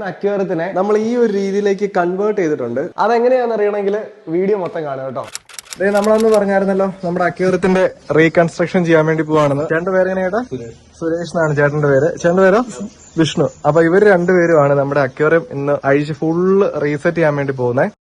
കിടക്കുന്ന അക്വേറത്തിനെ നമ്മൾ ഈ ഒരു രീതിയിലേക്ക് കൺവേർട്ട് ചെയ്തിട്ടുണ്ട്. അതെങ്ങനെയാണെന്ന് അറിയണമെങ്കിൽ വീഡിയോ മൊത്തം കാണുക കേട്ടോ. ദേ നമ്മളന്ന് പറഞ്ഞായിരുന്നല്ലോ നമ്മുടെ അക്വേറത്തിന്റെ റീകൺസ്ട്രക്ഷൻ ചെയ്യാൻ വേണ്ടി പോവാണെന്ന്. ചേട്ടന്റെ പേര് എങ്ങനെയാ സുരേഷ്. എന്നാണ് ചേട്ടന്റെ പേര്. ചേട്ടന്റെ പേരോ? വിഷ്ണു. അപ്പൊ ഇവർ രണ്ടുപേരുമാണ് നമ്മുടെ അക്വേറിയം ഇന്ന് അഴിച്ച് ഫുള്ള് റീസെറ്റ് ചെയ്യാൻ വേണ്ടി പോകുന്നത്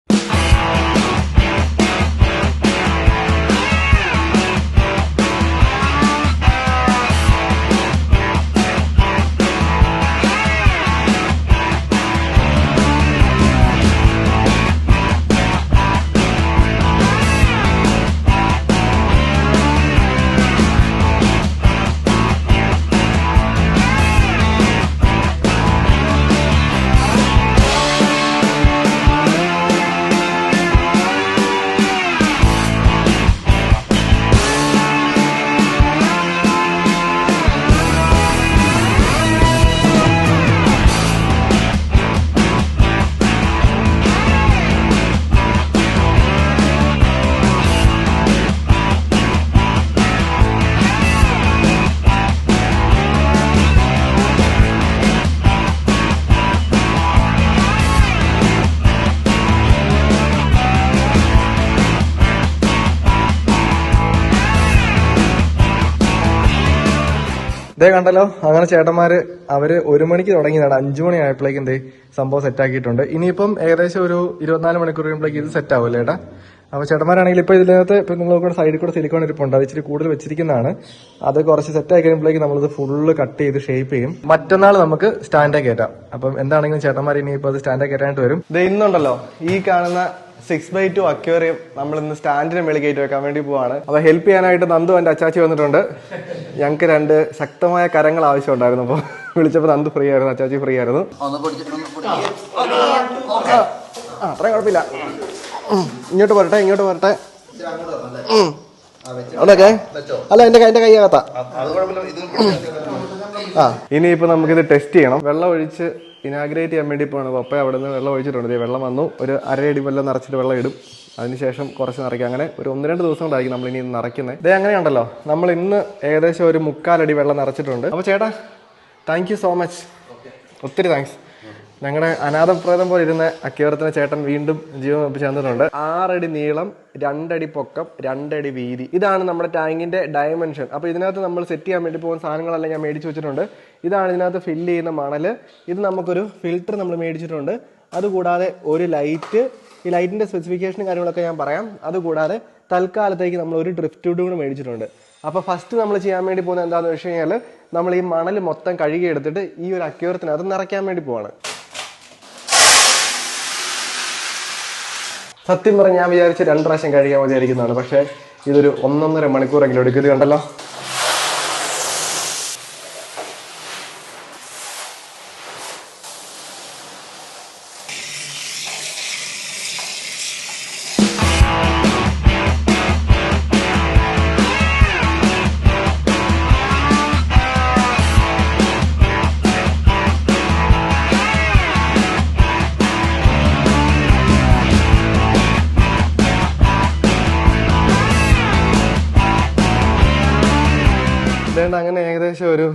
ഇതേ കണ്ടല്ലോ അങ്ങനെ ചേട്ടന്മാര് അവർ ഒരു മണിക്ക് തുടങ്ങിയതാണ്. അഞ്ചു മണി ആയപ്പോഴേക്കും എന്തേ സംഭവം സെറ്റ് ആക്കിയിട്ടുണ്ട്. ഇനിയിപ്പം ഏകദേശം ഒരു ഇരുപത്തിനാല് മണിക്കൂർ കഴിയുമ്പോഴേക്കും ഇത് സെറ്റ് ആവുമല്ലേ ഏട്ടാ? അപ്പൊ ചേട്ടന്മാരാണെങ്കിൽ ഇപ്പൊ ഇതിനകത്ത് ഇപ്പൊ നിങ്ങൾ സൈഡിൽ കൂടെ സിലിക്കോൺ ഇരിപ്പുണ്ട്. അത് ഇച്ചിരി കൂടുതൽ വെച്ചിരിക്കുന്നതാണ്. അത് കുറച്ച് സെറ്റ് ആയി കഴിയുമ്പോഴേക്കും നമ്മളിത് ഫുള്ള് കട്ട് ചെയ്ത് ഷേപ്പ് ചെയ്യും. മറ്റന്നാൾ നമുക്ക് സ്റ്റാൻഡേ കയറ്റാം. അപ്പം എന്താണെങ്കിലും ചേട്ടന്മാർ ഇനിയിപ്പോ അത് സ്റ്റാൻഡേ കയറ്റാനായിട്ട് വരും. ഇത് ഇന്നുണ്ടല്ലോ ഈ കാണുന്ന സിക്സ് ബൈ ടു അക്വേറിയം നമ്മൾ ഇന്ന് സ്റ്റാൻഡിന് മേളിൽ കയറ്റി വെക്കാൻ വേണ്ടി പോവാണ്. അപ്പൊ ഹെൽപ്പ് ചെയ്യാനായിട്ട് നന്ദു എന്റെ അച്ചാച്ചി വന്നിട്ടുണ്ട്. ഞങ്ങൾക്ക് രണ്ട് ശക്തമായ കരങ്ങൾ ആവശ്യമുണ്ടായിരുന്നു അപ്പോൾ വിളിച്ചപ്പോൾ നന്ദു ഫ്രീ ആയിരുന്നു അച്ചാച്ചി ഫ്രീ ആയിരുന്നു. ആ അത്രയും കുഴപ്പമില്ല. ഇങ്ങോട്ട് വരട്ടെ ഇങ്ങോട്ട് വരട്ടെ ഉം. അവിടെയൊക്കെ? അല്ല കൈ- കൈയകത്താ അത് കുഴപ്പമില്ല ഇത് ആ ഇനിയിപ്പോ നമുക്കിത് ടെസ്റ്റ് ചെയ്യണം. വെള്ളം ഒഴിച്ച് ഇനാഗ്രേറ്റ് ചെയ്യാൻ വേണ്ടി പോകണം പപ്പ അവിടെ നിന്ന് വെള്ളം ഒഴിച്ചിട്ടുണ്ട്. വെള്ളം വന്നു. ഒരു അരയടി വെള്ളം നിറച്ചിട്ട് വെള്ളം ഇടും. അതിനുശേഷം കുറച്ച് നിറയ്ക്കും. അങ്ങനെ ഒരു ഒന്ന് രണ്ട് ദിവസം കൊണ്ടായിരിക്കും നമ്മൾ ഇനി നിറയ്ക്കുന്നത് ഇതേ അങ്ങനെയുണ്ടല്ലോ നമ്മൾ ഇന്ന് ഏകദേശം ഒരു മുക്കാലടി വെള്ളം നിറച്ചിട്ടുണ്ട്. അപ്പോൾ ചേട്ടാ താങ്ക് സോ മച്ച് ഒത്തിരി താങ്ക്സ് ഞങ്ങളുടെ അനാഥപ്രേതം പോലെ ഇരുന്ന അക്യൂറത്തിന് ചേട്ടൻ വീണ്ടും ജീവൻ വെപ്പിച്ച് തന്നിട്ടുണ്ട് ആറടി നീളം രണ്ടടി പൊക്കം രണ്ടടി വീതി. ഇതാണ് നമ്മുടെ ടാങ്കിന്റെ ഡയമെൻഷൻ അപ്പോൾ ഇതിനകത്ത് നമ്മൾ സെറ്റ് ചെയ്യാൻ വേണ്ടി പോകുന്ന സാധനങ്ങളെല്ലാം ഞാൻ മേടിച്ച് വെച്ചിട്ടുണ്ട്. ഇതാണ് ഇതിനകത്ത് ഫില്ല് ചെയ്യുന്ന മണൽ ഇത് നമുക്കൊരു ഫിൽറ്റർ നമ്മൾ മേടിച്ചിട്ടുണ്ട്. അതുകൂടാതെ ഒരു ലൈറ്റ് ഈ ലൈറ്റിന്റെ സ്പെസിഫിക്കേഷനും കാര്യങ്ങളൊക്കെ ഞാൻ പറയാം. അതുകൂടാതെ തൽക്കാലത്തേക്ക് നമ്മൾ ഒരു ഡ്രിഫ്റ്റ് കൂടെ മേടിച്ചിട്ടുണ്ട്. അപ്പോൾ ഫസ്റ്റ് നമ്മൾ ചെയ്യാൻ വേണ്ടി പോകുന്നത് എന്താണെന്ന് വെച്ച് കഴിഞ്ഞാൽ നമ്മൾ ഈ മണൽ മൊത്തം കഴുകി എടുത്തിട്ട് ഈ ഒരു അക്യൂറത്തിനകത്ത് നിറയ്ക്കാൻ വേണ്ടി പോവാണ്. സത്യം പറഞ്ഞാൽ ഞാൻ വിചാരിച്ച് രണ്ട് പ്രാവശ്യം കഴിയാൻ മതിയായിരിക്കുന്നതാണ്. പക്ഷേ ഇതൊരു ഒന്നൊന്നര മണിക്കൂറെങ്കിലും എടുക്കും. ഇത് കണ്ടല്ലോ? ഏകദേശം ഒരു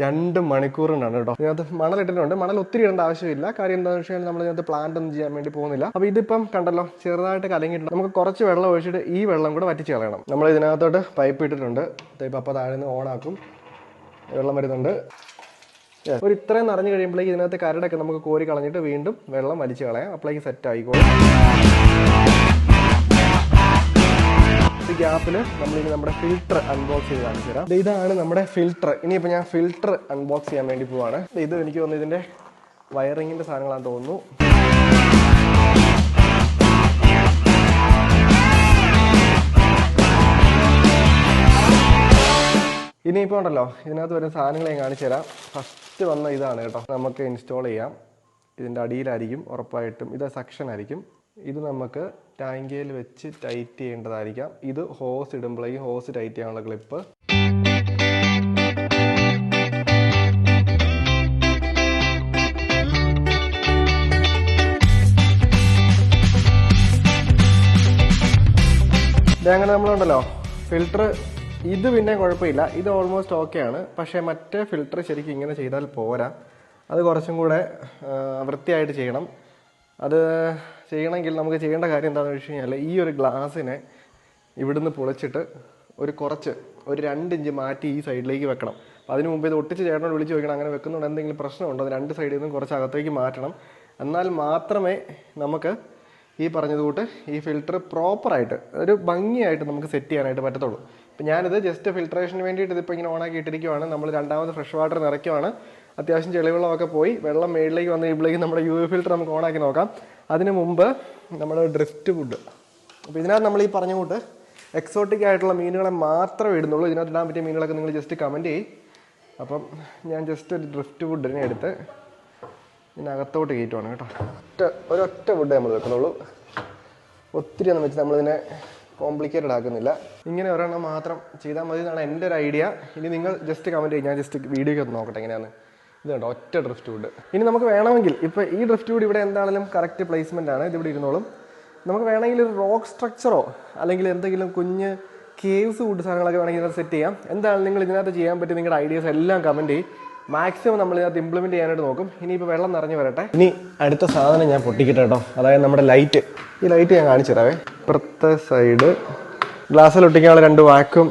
രണ്ട് മണിക്കൂറിനാണ് കേട്ടോ. ഇതിനകത്ത് മണൽ ഇട്ടിട്ടുണ്ട്. മണൽ ഒത്തിരി ഇടേണ്ട ആവശ്യമില്ല. കാര്യം എന്താണെന്ന് വെച്ചാൽ നമ്മൾ ഇതിനകത്ത് പ്ലാന്റ് ഒന്നും ചെയ്യാൻ വേണ്ടി പോകുന്നില്ല. അപ്പോൾ ഇതിപ്പം കണ്ടല്ലോ ചെറുതായിട്ട് കലങ്ങിയിട്ടുണ്ട്. നമുക്ക് കുറച്ച് വെള്ളം ഒഴിച്ചിട്ട് ഈ വെള്ളം കൂടെ വറ്റിച്ച് കളയണം. നമ്മൾ ഇതിനകത്തോട്ട് പൈപ്പ് ഇട്ടിട്ടുണ്ട്. ഇപ്പം അപ്പോൾ താഴെ നിന്ന് ഓണാക്കും വെള്ളം വരുന്നുണ്ട്. ഒരു ഇത്രയും നിറഞ്ഞു കഴിയുമ്പോഴേക്ക് ഇതിനകത്ത് കരടൊക്കെ നമുക്ക് കോരി കളഞ്ഞിട്ട് വീണ്ടും വെള്ളം വലിച്ചു കളയാം. അപ്പോഴേക്ക് സെറ്റ് ആയിക്കോളും. ഈ ഗ്യാപ്പിൽ നമ്മൾ ഇനി നമ്മുടെ ഫിൽറ്റർ അൺബോക്സ് ചെയ്ത് കാണിച്ചു തരാം. ഇതാണ് നമ്മുടെ ഫിൽറ്റർ ഇനിയിപ്പോൾ ഞാൻ ഫിൽറ്റർ അൺബോക്സ് ചെയ്യാൻ വേണ്ടി പോവാണ്. ഇത് എനിക്ക് തോന്നുന്നു ഇതിന്റെ വയറിങ്ങിന്റെ സാധനങ്ങളാണെന്ന് തോന്നുന്നു. ഇനിയിപ്പോൾ ഉണ്ടല്ലോ ഇതിനകത്ത് വരുന്ന സാധനങ്ങൾ ഞാൻ കാണിച്ചു തരാം. ഫസ്റ്റ് വന്ന ഇതാണ് കേട്ടോ. നമുക്ക് ഇൻസ്റ്റാൾ ചെയ്യാം. ഇതിന്റെ അടിയിലായിരിക്കും ഉറപ്പായിട്ടും. ഇത് സക്ഷൻ ആയിരിക്കും. ഇത് നമുക്ക് ടാങ്കിയിൽ വെച്ച് ടൈറ്റ് ചെയ്യേണ്ടതായിരിക്കാം. ഇത് ഹോസ് ഇടുമ്പോഴേക്കും ഹോസ് ടൈറ്റ് ചെയ്യാനുള്ള ക്ലിപ്പ് അങ്ങനെ നമ്മളുണ്ടല്ലോ. ഫിൽട്ടർ ഇത് പിന്നെ കുഴപ്പമില്ല. ഇത് ഓൾമോസ്റ്റ് ഓക്കെ ആണ്. പക്ഷേ മറ്റേ ഫിൽട്ടർ ശരിക്കും ഇങ്ങനെ ചെയ്താൽ പോരാ. അത് കുറച്ചും കൂടെ വൃത്തിയായിട്ട് ചെയ്യണം. അത് ചെയ്യണമെങ്കിൽ നമുക്ക് ചെയ്യേണ്ട കാര്യം എന്താണെന്ന് വെച്ച് കഴിഞ്ഞാൽ ഈ ഒരു ഗ്ലാസ്സിനെ ഇവിടുന്ന് പൊളിച്ചിട്ട് ഒരു കുറച്ച് ഒരു രണ്ട് ഇഞ്ച് മാറ്റി ഈ സൈഡിലേക്ക് വെക്കണം. അപ്പോൾ അതിന് മുമ്പ് ഇത് ഒട്ടിച്ച് ചേട്ടനോട് വിളിച്ച് ചോദിക്കണം അങ്ങനെ വെക്കുന്നുണ്ട് എന്തെങ്കിലും പ്രശ്നമുണ്ടോ? രണ്ട് സൈഡിൽ നിന്നും കുറച്ച് അകത്തേക്ക് മാറ്റണം. എന്നാൽ മാത്രമേ നമുക്ക് ഈ പറഞ്ഞത് കൂട്ട് ഈ ഫിൽറ്റർ പ്രോപ്പറായിട്ട് ഒരു ഭംഗിയായിട്ട് നമുക്ക് സെറ്റ് ചെയ്യാനായിട്ട് പറ്റത്തുള്ളൂ. ഇപ്പം ഞാനിത് ജസ്റ്റ് ഫിൽട്രേഷന് വേണ്ടിയിട്ട് ഇതിപ്പോൾ ഇങ്ങനെ ഓണാക്കി ഇട്ടിരിക്കുവാണ് നമ്മൾ രണ്ടാമത് ഫ്രഷ് വാട്ടർ നിറയ്ക്കുവാണ് അത്യാവശ്യം ചെളിവെള്ളമൊക്കെ പോയി. വെള്ളം മേളിലേക്ക് വന്ന് കഴിയുമ്പോഴേക്കും നമ്മുടെ യു ഫിൽറ്റർ നമുക്ക് ഓണാക്കി നോക്കാം. അതിന് മുമ്പ് നമ്മൾ ഡ്രിഫ്റ്റ് ഫുഡ് അപ്പോൾ ഇതിനകത്ത് നമ്മൾ ഈ പറഞ്ഞ കൂട്ട് എക്സോട്ടിക് ആയിട്ടുള്ള മീനുകളെ മാത്രമേ ഇടുന്നുള്ളൂ. ഇതിനകത്ത് ഇടാൻ പറ്റിയ മീനുകളൊക്കെ നിങ്ങൾ ജസ്റ്റ് കമന്റ് ചെയ്യും. അപ്പം ഞാൻ ജസ്റ്റ് ഒരു ഡ്രിഫ്റ്റ് ഫുഡിനെ എടുത്ത് ഇതിനകത്തോട്ട് കയറ്റുവാണ് കേട്ടോ. ഒറ്റ ഒരൊറ്റ ഫുഡ് നമ്മൾ വെക്കുന്നുള്ളൂ. ഒത്തിരി ഒന്നും വെച്ച് നമ്മളിതിനെ കോംപ്ലിക്കേറ്റഡ് ആക്കുന്നില്ല. ഇങ്ങനെ ഒരെണ്ണം മാത്രം ചെയ്താൽ മതി എന്നാണ് എന്റെ ഒരു ഐഡിയ ഇനി നിങ്ങൾ ജസ്റ്റ് കമന്റ് ചെയ്യും. ഞാൻ ജസ്റ്റ് വീഡിയോ ഒന്ന് നോക്കട്ടെ എങ്ങനെയാണ് ഇത് ഒറ്റ ഡ്രിഫ്റ്റ് വുഡ് ഇനി നമുക്ക് വേണമെങ്കിൽ ഇപ്പോൾ ഈ ഡ്രിഫ്റ്റ് വുഡ് ഇവിടെ എന്താണെങ്കിലും കറക്റ്റ് പ്ലേസ്മെന്റ് ആണ് ഇതിവിടെ ഇരുന്നോളും. നമുക്ക് വേണമെങ്കിൽ ഒരു റോക്ക് സ്ട്രക്ചറോ അല്ലെങ്കിൽ എന്തെങ്കിലും കുഞ്ഞ് കേവ്സ് വുഡ് സാധനങ്ങളൊക്കെ വേണമെങ്കിൽ ഇതിനകത്ത് സെറ്റ് ചെയ്യാം. എന്താണ് നിങ്ങൾ ഇതിനകത്ത് ചെയ്യാൻ പറ്റിയ നിങ്ങളുടെ ഐഡിയാസ് എല്ലാം കമന്റ് ചെയ്യും. മാക്സിമം നമ്മൾ ഇതിനകത്ത് ഇംപ്ലിമെന്റ് ചെയ്യാനായിട്ട് നോക്കും. ഇനി ഇനിയിപ്പോൾ വെള്ളം നിറഞ്ഞു വരട്ടെ. ഇനി അടുത്ത സാധനം ഞാൻ പൊട്ടിക്കട്ടെ കേട്ടോ. അതായത് നമ്മുടെ ലൈറ്റ് ഈ ലൈറ്റ് ഞാൻ കാണിച്ചു തരാവേ. ഇപ്പുറത്തെ സൈഡ് ഗ്ലാസ്സിൽ ഒട്ടിക്കാനുള്ള രണ്ട് വാക്കും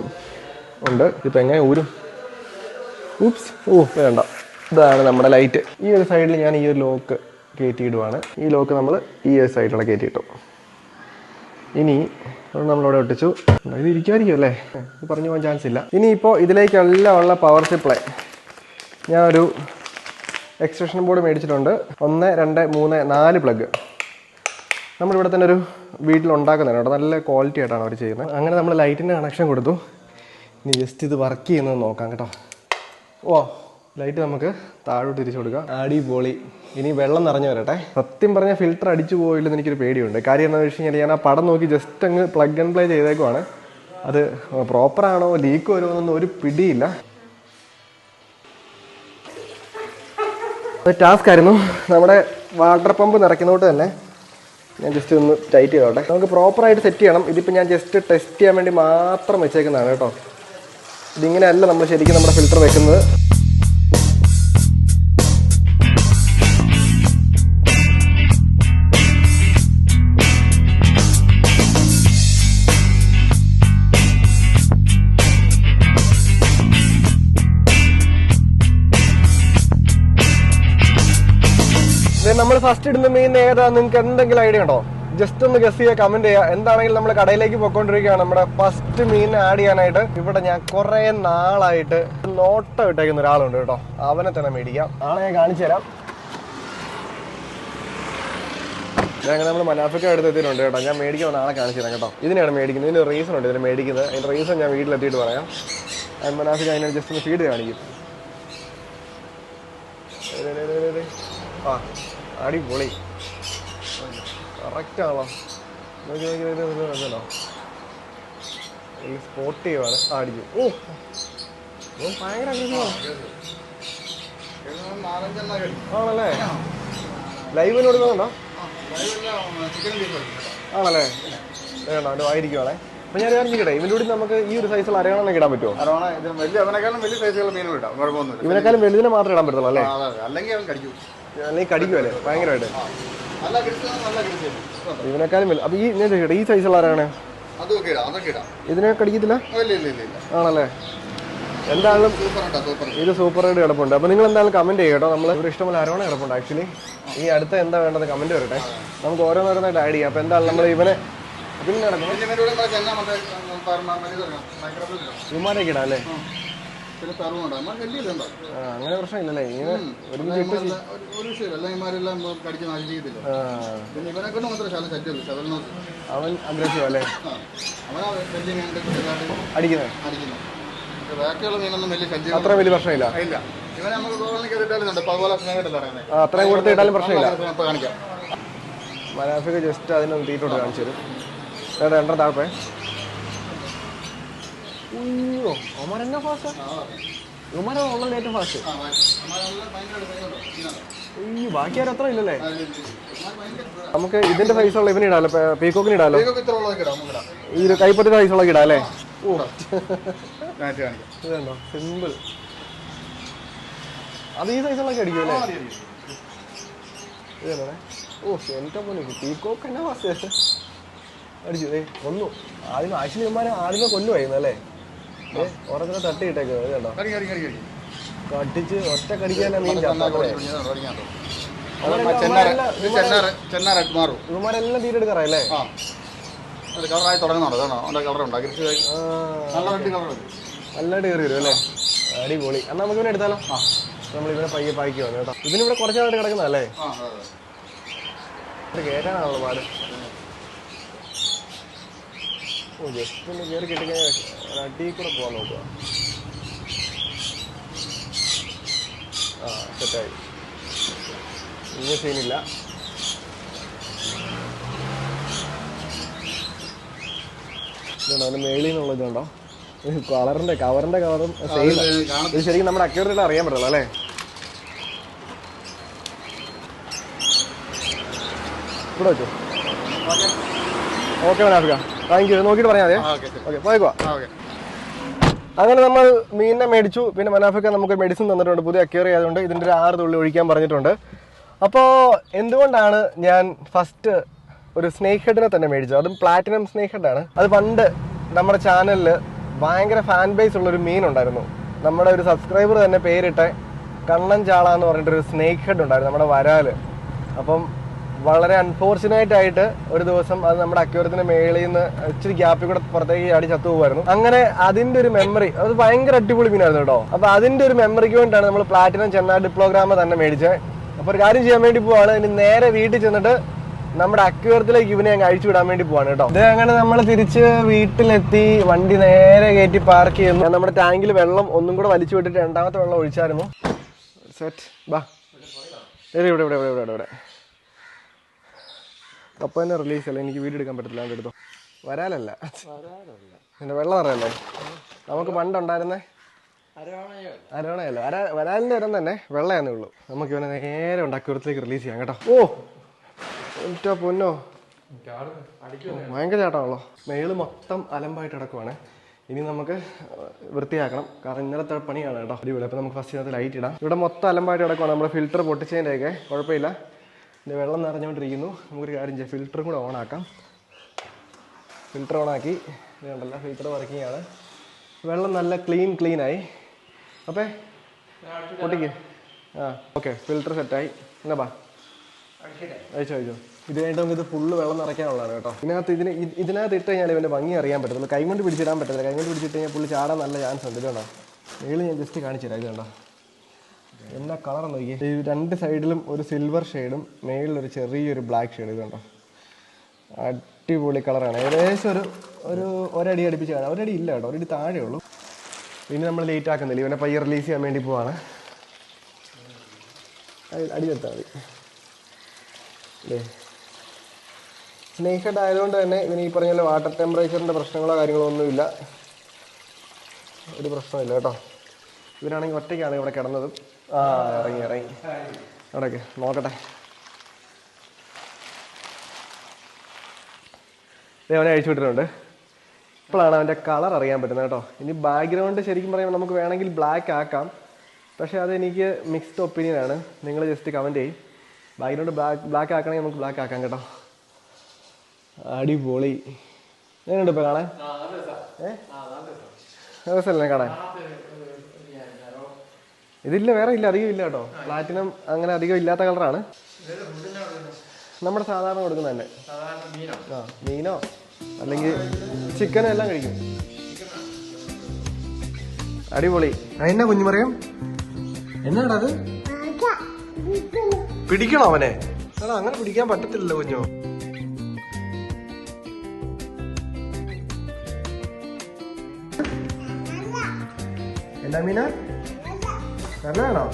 ഉണ്ട്. ഇപ്പം എങ്ങനെ ഊരും? ഊപ്സ് ഓ വേണ്ട ഇതാണ് നമ്മുടെ ലൈറ്റ് ഈ ഒരു സൈഡിൽ ഞാൻ ഈ ഒരു ലോക്ക് കയറ്റിയിടുവാണ്. ഈ ലോക്ക് നമ്മൾ ഈ ഒരു സൈഡിലൂടെ കയറ്റിയിട്ടു. ഇനി നമ്മളിവിടെ ഒട്ടിച്ചു. ഇത് ഇരിക്കുമായിരിക്കും അല്ലേ? ഇത് പറഞ്ഞു പോകാൻ ചാൻസ് ഇല്ല. ഇനിയിപ്പോൾ ഇതിലേക്കെല്ലാം ഉള്ള പവർ സപ്ലൈ ഞാൻ ഒരു എക്സ്റ്റൻഷൻ ബോർഡ് മേടിച്ചിട്ടുണ്ട്. ഒന്ന് രണ്ട് മൂന്ന് നാല് പ്ലഗ് നമ്മളിവിടെ തന്നെ ഒരു വീട്ടിൽ ഉണ്ടാക്കുന്നതാണ് കേട്ടോ. നല്ല ക്വാളിറ്റി ആയിട്ടാണ് അവർ ചെയ്യുന്നത്. അങ്ങനെ നമ്മൾ ലൈറ്റിന്റെ കണക്ഷൻ കൊടുത്തു. ഇനി ജസ്റ്റ് ഇത് വർക്ക് ചെയ്യുന്നത് നോക്കാം കേട്ടോ. ഓ ലൈറ്റ് നമുക്ക് താഴോട്ട് തിരിച്ചു കൊടുക്കാം. അടിപൊളി. ഇനി വെള്ളം നിറഞ്ഞു വരട്ടെ. സത്യം പറഞ്ഞ ഫിൽറ്റർ അടിച്ചു പോയില്ലെന്ന് എനിക്കൊരു പേടിയുണ്ട്. കാര്യം എന്താണെന്ന് വെച്ച് കഴിഞ്ഞാൽ ഞാൻ ആ പടം നോക്കി ജസ്റ്റ് അങ്ങ് പ്ലഗ് ആൻഡ് പ്ലേ ചെയ്തേക്കുവാണ്. അത് പ്രോപ്പറാണോ ലീക്ക് വരുമോ എന്നൊന്നും ഒരു പിടിയില്ല. അത് ടാസ്ക് ആയിരുന്നു. നമ്മുടെ വാട്ടർ പമ്പ് നിറയ്ക്കുന്നതുകൊണ്ട് തന്നെ ഞാൻ ജസ്റ്റ് ഒന്ന് ടൈറ്റ് ചെയ്തോട്ടെ. നമുക്ക് പ്രോപ്പറായിട്ട് സെറ്റ് ചെയ്യണം. ഇതിപ്പോൾ ഞാൻ ജസ്റ്റ് ടെസ്റ്റ് ചെയ്യാൻ വേണ്ടി മാത്രം വെച്ചേക്കുന്നതാണ് കേട്ടോ. ഇതിങ്ങനെയല്ല നമ്മൾ ശരിക്കും നമ്മുടെ ഫിൽറ്റർ വെക്കുന്നത്. ഫസ്റ്റ് ഇടുന്ന മീൻ ഏതാ? നിങ്ങൾക്ക് എന്തെങ്കിലും ഐഡിയ ഉണ്ടോ? ജസ്റ്റ് ഒന്ന് ഗസ് ചെയ്യുക കമന്റ് ചെയ്യുക. എന്താണെങ്കിലും നമ്മൾ കടയിലേക്ക് പോയിക്കൊണ്ടിരിക്കുകയാണ്. നമ്മുടെ ഫസ്റ്റ് മീൻ ആഡ് ചെയ്യാനായിട്ട് ഇവിടെ ഞാൻ കുറെ നാളായിട്ട് നോട്ടം ഇട്ടേക്കുന്ന ഒരാളുണ്ട് കേട്ടോ. അവനെ തന്നെ മേടിക്കാം ആളെ ഞാൻ കാണിച്ചു തരാം. ഞങ്ങൾ നമ്മൾ മനാഫിക്ക എടുത്ത് എത്തിയിട്ടുണ്ട് കേട്ടോ. ഞാൻ മേടിക്കാൻ ആളെ കാണിച്ചു തരാം കേട്ടോ. ഇതിനാണ് മേടിക്കുന്നത്. ഇതിന് റീസൺ ഉണ്ട് ഇതിന് മേടിക്കുന്നത്. അതിന്റെ റീസൺ ഞാൻ വീട്ടിലെത്തിയിട്ട് പറയാം. ഞാൻ മനാഫിക്ക അതിനെ ജസ്റ്റ് ഒന്ന് ഫീഡ് കാണിക്കും. ആ. അടിപൊളി. കറക്റ്റ് ആണല്ലോ. നോക്കി നോക്കി നോക്കി നോക്കി ഈ സ്പോട്ട് ചെയ്യുവാണ്. അടിച്ചു. ഓ. ഭയങ്കര ആണ്. ആണല്ലേ? ലൈവ് കൊടുക്കുന്നുണ്ടോ? ആണല്ലേ? വേണ്ട അത് ആയിരിക്കുവാണേ അപ്പൊ ഞാൻ കാണിച്ചിട്ടെ ഇവന്റെ കൂടി നമുക്ക് ഈ ഒരു സൈസിൽ അറിയണമെന്നൊക്കെ ഇടാൻ പറ്റുമോ? അറോണ ഇത് വലിയ സൈസുള്ള മീനും ഇടാം. കുഴപ്പമൊന്നുമില്ല. ഇവനെക്കാളും വലുതിനെ മാത്രമേ ഇടാൻ പറ്റുള്ളൂ അല്ലേ. അല്ലെങ്കിൽ അവൻ കടിക്കും. അല്ലെങ്കിൽ കടിക്കുമല്ലേ ഭയങ്കരമായിട്ട്. ഇവനെക്കാളും വലുത്. അപ്പം ഈ ഞാൻ ചോദിക്കട്ടെ ഈ സൈസുള്ള ഉള്ളവരാണ് ഇതിനെ കടിക്കത്തില്ല? ആണല്ലേ? എന്തായാലും ഇത് സൂപ്പർ ആയിട്ട് കിടപ്പുണ്ട്. അപ്പോൾ നിങ്ങൾ എന്തായാലും കമന്റ് ചെയ്യട്ടോ നമ്മൾ ഇവിടെ ഇഷ്ടമുള്ള അരോണ കിടപ്പുണ്ട് ആക്ച്വലി ഈ അടുത്ത എന്താ വേണ്ടത് കമന്റ് വരട്ടെ. നമുക്ക് ഓരോന്നോരോന്നായിട്ട് ആഡ് ചെയ്യാം. അപ്പൊ എന്തായാലും നമ്മൾ ഇവനെ പിന്നെ മൈക്രോബിൽ ഇവന്മാരൊക്കെ ഇടാം അല്ലേ? പിന്നെ തറുവുണ്ട്. അമ്മ അങ്ങനെ പ്രശ്നമില്ലല്ലേ? ഇങ്ങനെ ഒരു വിഷയമില്ല. അല്ലെങ്കിൽ ഇവന്മാരെല്ലാം കടിച്ച് നശിക്കത്തില്ല ആ, പിന്നെ ഇവനെ കൊണ്ട് മാത്രമേ ശാലം സെറ്റുള്ളൂ ശതൽ അവൻ അഗ്രസീവ് അല്ലേ? അവനാ വലിയ മീനുണ്ട് ചെറുതായിട്ട് അടിക്കുന്നത്. അടിക്കുന്നു. പക്ഷെ ബാക്കിയുള്ള മീനൊന്നും വലിയ ശല്യം അത്ര വലിയ പ്രശ്നമില്ല. ഇല്ല. ഇവനെ നമുക്ക് ഇട്ടാലും അത്രയും കൊടുത്ത് ഇട്ടാലും പ്രശ്നമില്ല. കാണിക്കാം. മനാഫിക്ക് ജസ്റ്റ് അതിനൊന്ന് തീറ്റോട്ട് കാണിച്ചു തരും. രണ്ടര താഴെ അയ്യോ എന്നാ ഫാസ്റ്റ് ഇവന്മാരാ ഉള്ളത് ഏറ്റവും ഫാസ്റ്റ്. അയ്യോ ബാക്കി ആരും അത്ര ഇല്ലല്ലേ. നമുക്ക് ഇതിന്റെ സൈസുള്ള ഇവന് ഇടാലോ പീക്കോക്കിന് ഇടാലോ. ഈ ഒരു കൈപ്പത്തി സൈസുള്ള ഇടാം അല്ലേ? ഇതുണ്ടോ? സിമ്പിൾ അത് ഈ സൈസ് അടിക്കും അല്ലേ ഇതല്ലേ ഓ എന്റെ പോലെ പീക്കോക്ക് എന്നാ ഫാസ്റ്റ് അടിച്ചു ഏ കൊന്നു. ആദ്യം ആക്ച്വലി ഇവന്മാരെ ആദ്യമേ കൊല്ലുമായിരുന്നു അല്ലേ? ഓരോരുത്തരെ തട്ടി ഇട്ടേക്ക് ഇത് കണ്ടോ? കടി കടി കടി കടി. കടിച്ച് ഒറ്റ കടിക്കാൻ മീൻ ഇവന്മാരെല്ലാം തീരെടുക്കാറല്ലേ കളറായി തുടങ്ങുന്നുണ്ട് അവന്റെ കളറുണ്ട് നല്ലതായിട്ട് കയറി വരും അല്ലേ? അടിപൊളി. എന്നാ നമുക്ക് ഇവനെ എടുത്താലോ? നമ്മൾ ഇവനെ പയ്യെ പായ്ക്ക് വന്നു കേട്ടോ. ഇതിനിവിടെ കുറച്ചാളായിട്ട് കിടക്കുന്നതല്ലേ? ഇത് പാട്. ഓ ജസ്റ്റ് ഒന്ന് കയറി കിട്ടിക്കഴിഞ്ഞാൽ അടിയിൽ കൂടെ പോകാൻ നോക്കുക. ആ സെറ്റായി. ഇനി സീനില്ല. ഇതുണ്ടോ മേളിൽ കളറിന്റെ കവറിന്റെ കവറും സെയിം ഇത് ശരിക്കും നമ്മുടെ അക്യൂറേറ്റ് അറിയാൻ പറ്റില്ല അല്ലേ? ഇവിടെ വെച്ചോ. ഓക്കെ. മനാഫിക്ക താങ്ക് യു നോക്കിയിട്ട് ആ ഓക്കെ. പോയിക്കോ അങ്ങനെ നമ്മൾ മീനിനെ മേടിച്ചു. പിന്നെ മനാഫൊക്കെ നമുക്ക് മെഡിസിൻ തന്നിട്ടുണ്ട്. പുതിയ അക്യൂറി ആയതുകൊണ്ട് ഇതിന്റെ ഒരു ആറ് തുള്ളി ഒഴിക്കാൻ പറഞ്ഞിട്ടുണ്ട്. അപ്പോ എന്തുകൊണ്ടാണ് ഞാൻ ഫസ്റ്റ് ഒരു സ്നേക്ക് ഹെഡിനെ തന്നെ മേടിച്ചത്? അതും പ്ലാറ്റിനം സ്നേക്ക് ഹെഡാണ് അത് പണ്ട് നമ്മുടെ ചാനലിൽ ഭയങ്കര ഫാൻ ബേസ് ഉള്ള ഒരു മീൻ ഉണ്ടായിരുന്നു. നമ്മുടെ ഒരു സബ്സ്ക്രൈബർ തന്നെ പേരിട്ട കണ്ണൻ ചാള എന്ന് പറഞ്ഞിട്ടൊരു സ്നേക്ക് ഹെഡ് ഉണ്ടായിരുന്നു നമ്മുടെ വരാൽ. അപ്പം വളരെ അൺഫോർച്ചുനേറ്റ് ആയിട്ട് ഒരു ദിവസം അത് നമ്മുടെ അക്യൂരത്തിന്റെ മേളിൽ നിന്ന് ഇച്ചിരി ഗ്യാപ്പിൽ കൂടെ പുറത്തേക്ക് ചാടി ചത്തു പോകുമായിരുന്നു. അങ്ങനെ അതിന്റെ ഒരു മെമ്മറി അത് ഭയങ്കര അടിപൊളി മീനായിരുന്നു കേട്ടോ. അപ്പൊ അതിന്റെ ഒരു മെമ്മറിക്ക് വേണ്ടിയിട്ടാണ് നമ്മൾ പ്ലാറ്റിനം ചെന്ന ഡിപ്ലോഗ്രാമ തന്നെ മേടിച്ചത്. അപ്പൊ ഒരു കാര്യം ചെയ്യാൻ വേണ്ടി പോവാണ്. ഇനി നേരെ വീട്ടിൽ ചെന്നിട്ട് നമ്മുടെ അക്യൂരത്തിലേക്ക് ഇവനെ അങ്ങ് അഴിച്ചു വിടാൻ വേണ്ടി പോവാണ് കേട്ടോ. ഇത് അങ്ങനെ നമ്മൾ തിരിച്ച് വീട്ടിലെത്തി. വണ്ടി നേരെ കയറ്റി പാർക്ക് ചെയ്യുന്നു. നമ്മുടെ ടാങ്കിൽ വെള്ളം ഒന്നും കൂടെ വലിച്ചു വിട്ടിട്ട് രണ്ടാമത്തെ വെള്ളം ഒഴിച്ചായിരുന്നു. സെറ്റ് ബാ. ഇവിടെ ഇവിടെ ഇവിടെ ഇവിടെ ഇവിടെ. കപ്പ തന്നെ റിലീസ് അല്ല എനിക്ക് വീഡിയോ എടുക്കാൻ പറ്റത്തില്ല എന്റെ അടുത്തോ. വരാലല്ല എന്റെ വെള്ളം അറിയല്ലേ നമുക്ക് പണ്ടുണ്ടായിരുന്നേ അരവണയല്ല? വരാലിന്റെ വരാലിന്റെ ഇരം തന്നെ വെള്ളയാന്നേ ഉള്ളൂ. നമുക്ക് ഇവനെ നേരെ ഉണ്ടാക്കിയത്തിലേക്ക് റിലീസ് ചെയ്യാം കേട്ടോ. ഓ! ഒറ്റ പൊന്നോ? ഭയങ്കര ചേട്ടാണല്ലോ മേൾ മൊത്തം അലമ്പായിട്ട് കിടക്കുവാണ്. ഇനി നമുക്ക് വൃത്തിയാക്കണം. കാരണം ഇന്നലത്തെ പണിയാണ് കേട്ടോ. അടിപൊളി. അപ്പോൾ നമുക്ക് ഫസ്റ്റ് ഇതിനകത്ത് ലൈറ്റ് ഇടാം. ഇവിടെ മൊത്തം അലമ്പായിട്ട് കിടക്കുവാണ്. നമ്മുടെ ഫിൽറ്റർ പൊട്ടിച്ചതിന്റെയൊക്കെ കുഴപ്പമില്ല. ഇത് വെള്ളം നിറഞ്ഞുകൊണ്ടിരിക്കുന്നു. നമുക്കൊരു കാര്യം ചെയ്യാം. ഫിൽറ്ററും കൂടെ ഓണാക്കാം ഫിൽറ്റർ ഓൺ ആക്കി. ഇത് ഫിൽറ്റർ വർക്കിംഗ് ആണ്. വെള്ളം നല്ല ക്ലീൻ ആയി. അപ്പേ കുട്ടിക്ക് ആ ഓക്കെ ഫിൽറ്റർ സെറ്റായി എന്നാ ബാ. അയച്ചോ അയച്ചോ നമുക്ക് ഇത് ഫുള്ള് വെള്ളം നിറയ്ക്കാനുള്ളതാണ് കേട്ടോ. ഇതിനകത്ത് ഇതിന് ഇത് ഇതിനകത്ത് ഇട്ട് കഴിഞ്ഞാൽ ഇവന്റെ ഭംഗി അറിയാൻ പറ്റത്തില്ല കൈകൊണ്ട് പിടിച്ചിടാൻ പറ്റത്തില്ല. കൈകൊണ്ട് പിടിച്ചിട്ട് കഴിഞ്ഞാൽ പുള്ളി ചാടാൻ നല്ല ചാൻസ് ഉണ്ട്. ഇത് കണ്ടോ? മേളിൽ ഞാൻ ജസ്റ്റ് കാണിച്ചു തരാം ഇത് കണ്ടോ? എന്നാ കളർ നോക്കിയേ? ഈ രണ്ട് സൈഡിലും ഒരു സിൽവർ ഷെയ്ഡും മേളിലൊരു ചെറിയൊരു ബ്ലാക്ക് ഷെയ്ഡ് ഇത് കണ്ടോ? അടിപൊളി കളറാണ് ഏകദേശം ഒരു ഒരു ഒരടി അടുപ്പിച്ച് കാണാം. ഒരടി ഇല്ല കേട്ടോ ഒരടി താഴെ ഉള്ളൂ. ഇനി നമ്മൾ ലേറ്റ് ആക്കുന്നില്ല. ഇവനെ പയ്യ റിലീസ് ചെയ്യാൻ വേണ്ടി പോവാണ്. അടി- നിർത്താൽ മതി. അല്ലേ സ്നേഹഡ് ആയതുകൊണ്ട് തന്നെ ഇവന് ഈ പറഞ്ഞ വാട്ടർ ടെമ്പറേച്ചറിന്റെ പ്രശ്നങ്ങളോ കാര്യങ്ങളോ ഒന്നുമില്ല. ഒരു പ്രശ്നമില്ല കേട്ടോ. ഇവനാണെങ്കിൽ ഒറ്റയ്ക്കാണ് ഇവിടെ കിടന്നതും. ആ ഇറങ്ങി ഇറങ്ങി. അവിടെയൊക്കെ നോക്കട്ടെ. അവനെ അഴിച്ചു വിട്ടിട്ടുണ്ട്. ഇപ്പോഴാണ് അവന്റെ കളർ അറിയാൻ പറ്റുന്നത് കേട്ടോ. ഇനി ബാക്ക്ഗ്രൗണ്ട് ശരിക്കും പറയുമ്പോൾ നമുക്ക് വേണമെങ്കിൽ ബ്ലാക്ക് ആക്കാം. പക്ഷേ അതെനിക്ക് മിക്സ്ഡ് ഒപ്പീനിയൻ ആണ്. നിങ്ങൾ ജസ്റ്റ് കമന്റ് ചെയ്യും. ബാക്ക്ഗ്രൗണ്ട് ബ്ലാക്ക് ബ്ലാക്ക് ആക്കണമെങ്കിൽ നമുക്ക് ബ്ലാക്ക് ആക്കാം കേട്ടോ. അടിപൊളി. എങ്ങനെയുണ്ട് ഇപ്പോൾ കാണാൻ? ഏ? രസമല്ലേ കാണാൻ? ഇതില്ല വേറെ ഇല്ല അധികം ഇല്ല കേട്ടോ. പ്ലാറ്റിനം അങ്ങനെ അധികം ഇല്ലാത്ത കളറാണ്. നമ്മുടെ സാധാരണ കൊടുക്കുന്ന തന്നെ. ആ മീനോ? അല്ലെങ്കിൽ ചിക്കനോ എല്ലാം കഴിക്കും. അടിപൊളി. എന്നാ കുഞ്ഞുമറിയാം എന്നാടാ അത്? പിടിക്കണോ അവനെ? എടാ അങ്ങനെ പിടിക്കാൻ പറ്റത്തില്ലല്ലോ കുഞ്ഞോ. എന്നാ മീന? 何なの